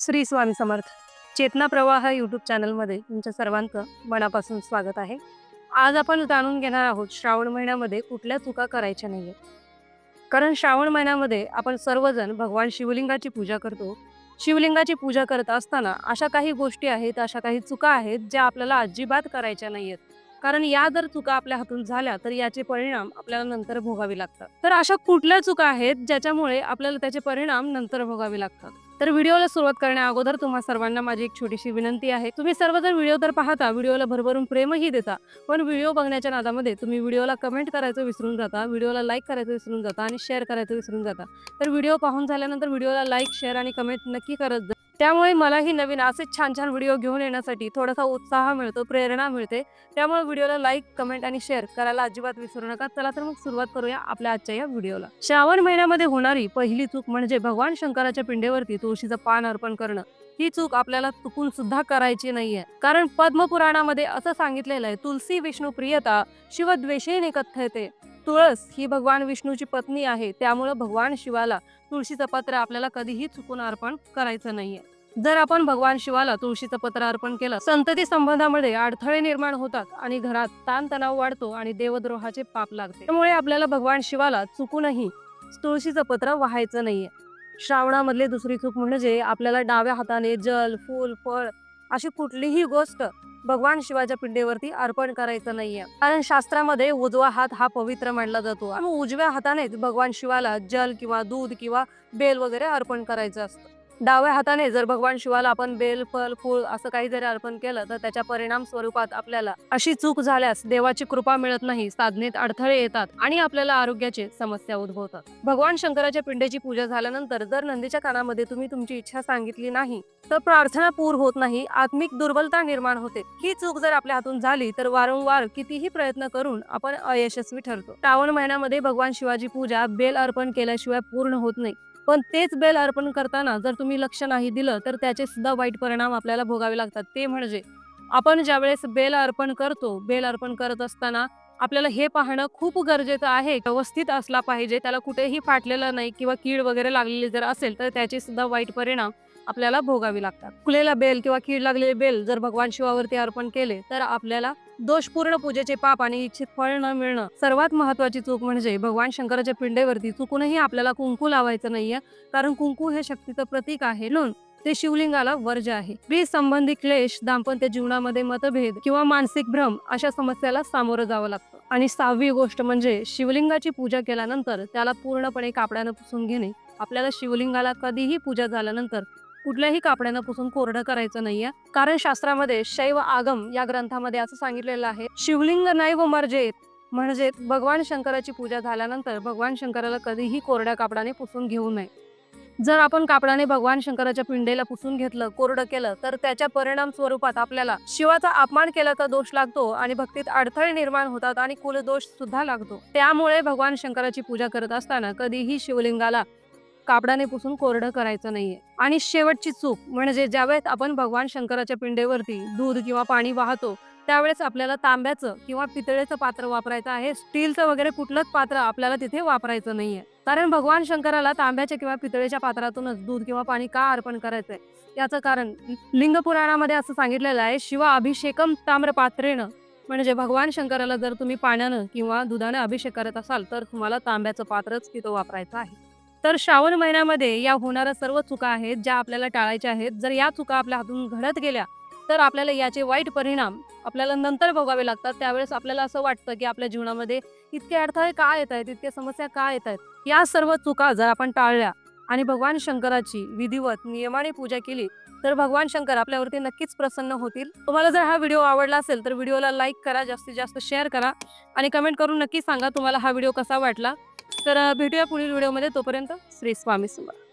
श्री स्वामी समर्थ. चेतना प्रवाह यूट्यूब चॅनलमध्ये तुमच्या सर्वांचं मनापासून स्वागत आहे. आज आपण जाणून घेणार आहोत श्रावण महिन्यामध्ये कुठल्या चुका करायच्या नाही कारण श्रावण महिन्यामध्ये आपण सर्वजण भगवान शिवलिंगाची पूजा करतो. शिवलिंगाची पूजा करत असताना अशा काही गोष्टी आहेत अशा काही चुका आहेत ज्या आपल्याला अजिबात करायच्या नाही आहेत कारण या जर चुका आपल्या हातून झाल्या तर याचे परिणाम आपल्याला नंतर भोगावे लागतात. तर अशा कुठल्या चुका आहेत ज्याच्यामुळे आपल्याला त्याचे परिणाम नंतर भोगावे लागतात? तर व्हिडिओला सुरुवात करण्या अगोदर तुम्हा सर्वांना माझी एक छोटीशी विनंती आहे. तुम्ही सर्वजण व्हिडिओ तर पाहता व्हिडिओला भरभरून प्रेमही देता पण व्हिडिओ बघण्याच्या नादामध्ये तुम्ही व्हिडिओला कमेंट करायचं विसरून जाता व्हिडिओला लाईक करायचं विसरून जाता आणि शेअर करायचं विसरून जाता. तर व्हिडिओ पाहून झाल्यानंतर व्हिडिओला लाईक शेअर आणि कमेंट नक्की करत जा त्यामुळे मलाही नवीन असेच छान छान व्हिडिओ घेऊन येण्यासाठी थोडासा उत्साह मिळतो प्रेरणा मिळते. त्यामुळे व्हिडिओला लाईक कमेंट आणि शेअर करायला अजिबात विसरू नका. चला तर मग सुरुवात करूया आपल्या आजच्या या व्हिडिओला. श्रावण महिन्यामध्ये होणारी पहिली चूक म्हणजे भगवान शंकराच्या पिंडेवरती तुळशीचं पान अर्पण करणं. ही चूक आपल्याला चुकून सुद्धा करायची नाहीये. कारण पद्मपुराणामध्ये असं सांगितलेलं आहे तुलसी विष्णू प्रियता शिवद्वेषेने कथ्यते तुळस ही भगवान विष्णूची पत्नी आहे. त्यामुळं भगवान शिवाला तुळशीचं पत्र आपल्याला कधीही चुकून अर्पण करायचं नाहीये. जर आपण भगवान शिवाला तुळशीचं पत्र अर्पण केलं संतती संबंधामध्ये अडथळे निर्माण होतात आणि घरात ताणतणाव वाढतो आणि देवद्रोहाचे पाप लागते. त्यामुळे आपल्याला भगवान शिवाला चुकूनही तुळशीचं पत्र व्हायचं नाहीये. श्रावणामधले दुसरी चूक म्हणजे आपल्याला डाव्या हाताने जल फूल फळ अशी कुठलीही गोष्ट भगवान शिवाच्या पिंडीवरती अर्पण करायचं नाहीये. कारण शास्त्रामध्ये उजवा हात हा पवित्र मानला जातो. आणि उजव्या हातानेच भगवान शिवाला जल किंवा दूध किंवा बेल वगैरे अर्पण करायचं असतं. डाव्या हाताने जर भगवान शिवाला आपण बेल फल फूल असं काही जरी अर्पण केलं तर त्याच्या परिणाम स्वरूपात आपल्याला अशी चूक झाल्यास देवाची कृपा मिळत नाही साधनेत अडथळे येतात आणि आपल्याला आरोग्याचे समस्या उद्भवतात. भगवान शंकराच्या पिंडेची पूजा झाल्यानंतर जर नंदीच्या कानामध्ये तुम्ही तुमची इच्छा सांगितली नाही तर प्रार्थना पूर होत नाही आत्मिक दुर्बलता निर्माण होते. ही चूक जर आपल्या हातून झाली तर वारंवार कितीही प्रयत्न करून आपण अयशस्वी ठरतो. श्रावण महिन्यामध्ये भगवान शिवाची पूजा बेल अर्पण केल्याशिवाय पूर्ण होत नाही. पण तेच बेल अर्पण करताना जर तुम्ही लक्ष नाही दिलं तर त्याचे सुद्धा वाईट परिणाम आपल्याला भोगावे लागतात. ते म्हणजे आपण ज्यावेळेस बेल अर्पण करतो बेल अर्पण करत असताना आपल्याला हे पाहणं खूप गरजेचं आहे. व्यवस्थित असला पाहिजे त्याला कुठेही फाटलेलं नाही किंवा कीड वगैरे लागलेली जर असेल तर त्याचे सुद्धा वाईट परिणाम आपल्याला भोगावी लागतात. फुलेला बेल किंवा कीड लागलेले बेल जर भगवान शिवावरती अर्पण केले तर आपल्याला दोषपूर्ण पूजेचे पाप आणि इच्छित फळ न मिळणं सर्वात महत्वाची चूक म्हणजे भगवान शंकराच्या पिंडेवरती चुकूनही आपल्याला कुंकू लावायचं नाहीये. कारण कुंकू हे शक्तीचं प्रतीक आहे. म्हणून ते शिवलिंगाला वर्ज आहे. स्त्री संबंधी क्लेश दाम्पत्य जीवनामध्ये मतभेद किंवा मानसिक भ्रम अशा समस्याला सामोरं जावं लागतं. आणि सहावी गोष्ट म्हणजे शिवलिंगाची पूजा केल्यानंतर त्याला पूर्णपणे कापड्यानं पुसून घेणे. आपल्याला शिवलिंगाला कधीही पूजा झाल्यानंतर कुठल्याही कापड्यानं पुसून कोरडं करायचं नाहीये. कारण शास्त्रामध्ये शैव आगम या ग्रंथामध्ये असं सांगितलेलं आहे शिवलिंग नैव मर्जेत. म्हणजे भगवान शंकराची पूजा झाल्यानंतर भगवान शंकराला कधीही कोरड्या कापडाने पुसून घेऊ नये. जर आपण कापडाने भगवान शंकराच्या पिंडेला पुसून घेतलं कोरडं केलं तर त्याच्या परिणाम स्वरूपात आपल्याला शिवाचा अपमान केल्याचा दोष लागतो आणि भक्तीत अडथळे निर्माण होतात आणि कुलदोष सुद्धा लागतो. त्यामुळे भगवान शंकराची पूजा करत असताना कधीही शिवलिंगाला कापडाने पुसून कोरडं करायचं नाहीये. आणि शेवटची चूक म्हणजे ज्यावेळेस आपण भगवान शंकराच्या पिंडेवरती दूध किंवा पाणी वाहतो त्यावेळेस आपल्याला तांब्याचं किंवा पितळेचं पात्र वापरायचं आहे. स्टीलचं वगैरे कुठलंच पात्र आपल्याला तिथे वापरायचं नाहीये. कारण भगवान शंकराला तांब्याच्या किंवा पितळेच्या पात्रातूनच दूध किंवा पाणी का अर्पण करायचंय? याचं कारण लिंग पुराणामध्ये असं सांगितलेलं आहे शिवा अभिषेकम ताम्रपात्रेनं म्हणजे भगवान शंकराला जर तुम्ही पाण्यानं किंवा दुधाने अभिषेक करत असाल तर तुम्हाला तांब्याचं पात्रच तिथं वापरायचं आहे. तर श्रावण महिन्यामध्ये या होणाऱ्या सर्व चुका आहेत ज्या आपल्याला टाळायच्या आहेत. जर या चुका आपल्या हातून घडत गेल्या तर आपल्याला याचे वाईट परिणाम आपल्याला नंतर भोगावे लागतात. त्यावेळेस आपल्याला असं वाटतं की आपल्या जीवनामध्ये इतके अडथळे का येत आहेत इतक्या समस्या का येत आहेत? या सर्व चुका जर आपण टाळल्या आणि भगवान शंकराची विधिवत नियमाने पूजा केली तर भगवान शंकर आपल्यावरती नक्कीच प्रसन्न होतील. तुम्हाला जर हा व्हिडिओ आवडला असेल तर व्हिडिओला लाईक करा जास्तीत जास्त शेअर करा आणि कमेंट करून नक्की सांगा तुम्हाला हा व्हिडिओ कसा वाटला. तर भेटूया पुढील व्हिडिओमध्ये. तोपर्यंत श्री स्वामी समर्थ.